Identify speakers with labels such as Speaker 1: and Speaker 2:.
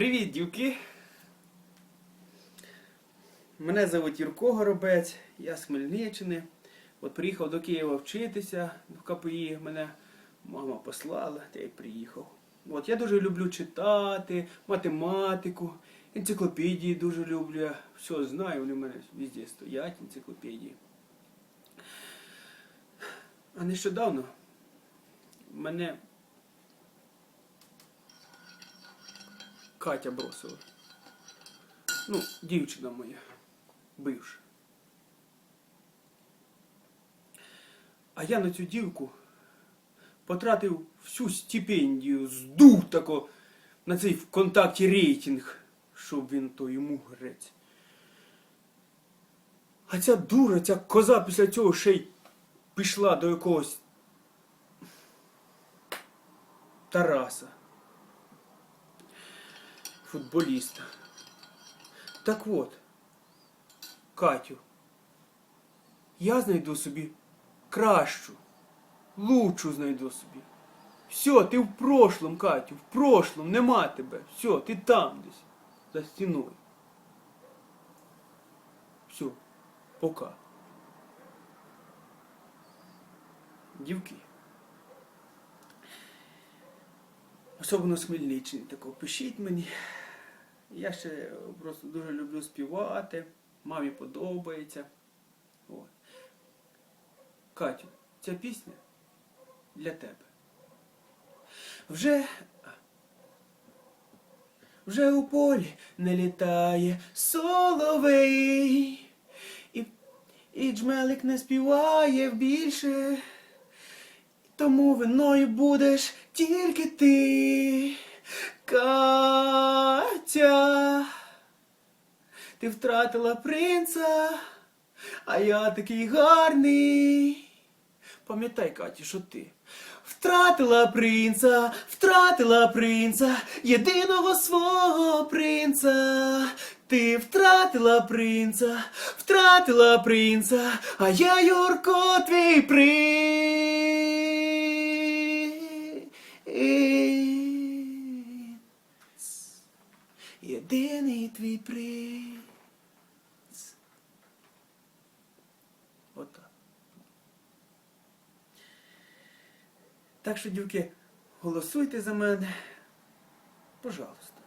Speaker 1: Привіт, дівки! Мене звуть Юрко Горобець, я з Хмельниччини. От приїхав до Києва вчитися в КПІ. Мене мама послала, та й приїхав. От я дуже люблю читати, математику, енциклопедії дуже люблю. Я все знаю, вони в мене везде стоять, енциклопедії. А нещодавно мене Катя бросила. Ну, дівчина моя, бивша. А я на цю дівку потратив всю стипендію, здув тако на цей ВКонтакті рейтинг, щоб він то йому грець. А ця дура, ця коза після цього ще й пішла до якогось Тараса. Футболіста. Так от, Катю, я знайду собі кращу, лучшу знайду собі. Все, ти в прошлом, Катю, в прошлом, нема тебе. Все, ти там десь, за стіною. Все, пока. Дівки. Особливо з Хмельниччини такого. Пишіть мені. Я ще просто дуже люблю співати. Мамі подобається. От. Катю, ця пісня для тебе. Вже. Вже у полі не літає соловей. І, і джмелик не співає більше. Тому виною будеш тільки ти, Катя. Ти втратила принца, а я такий гарний. Пам'ятай, Каті, що ти втратила принца, втратила принца, єдиного свого принца. Ти втратила принца, втратила принца, а я Юрко твій принц. Єдиний твій принц. так. Так що, дівки, голосуйте за мене. Пожалуйста.